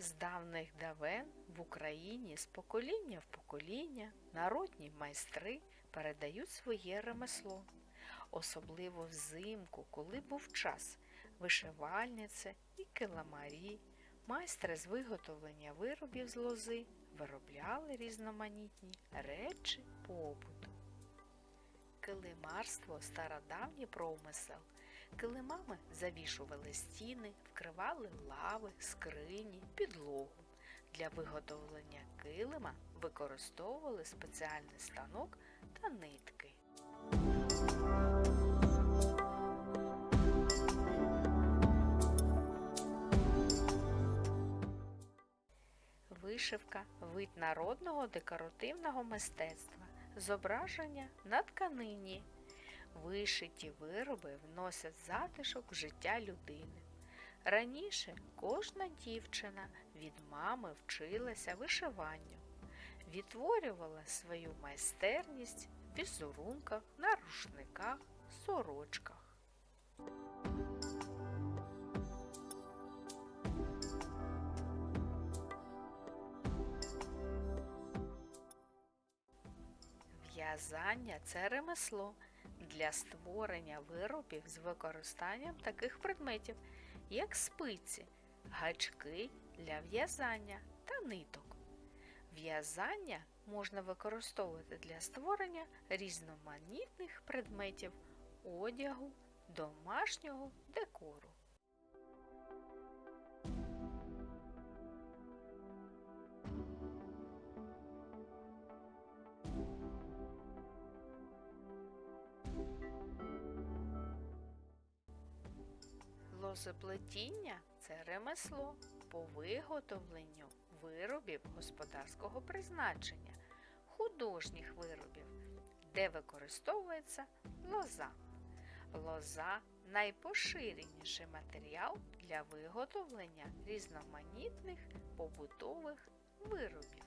З давних давен в Україні з покоління в покоління народні майстри передають своє ремесло. Особливо взимку, коли був час, вишивальниці і киламарі, майстри з виготовлення виробів з лози виробляли різноманітні речі побуту. Килимарство стародавній промисел. Килимами завішували стіни, вкривали лави, скрині, підлогу. Для виготовлення килима використовували спеціальний станок та нитки. Вишивка вид народного декоративного мистецтва, зображення на тканині. Вишиті вироби вносять затишок в життя людини. Раніше кожна дівчина від мами вчилася вишиванню, відтворювала свою майстерність в візерунках, на рушниках, сорочках. В'язання це ремесло для створення виробів з використанням таких предметів, як спиці, гачки для в'язання та ниток. В'язання можна використовувати для створення різноманітних предметів одягу, домашнього декору. Лозоплетіння це ремесло по виготовленню виробів господарського призначення, художніх виробів, де використовується лоза. Лоза найпоширеніший матеріал для виготовлення різноманітних побутових виробів.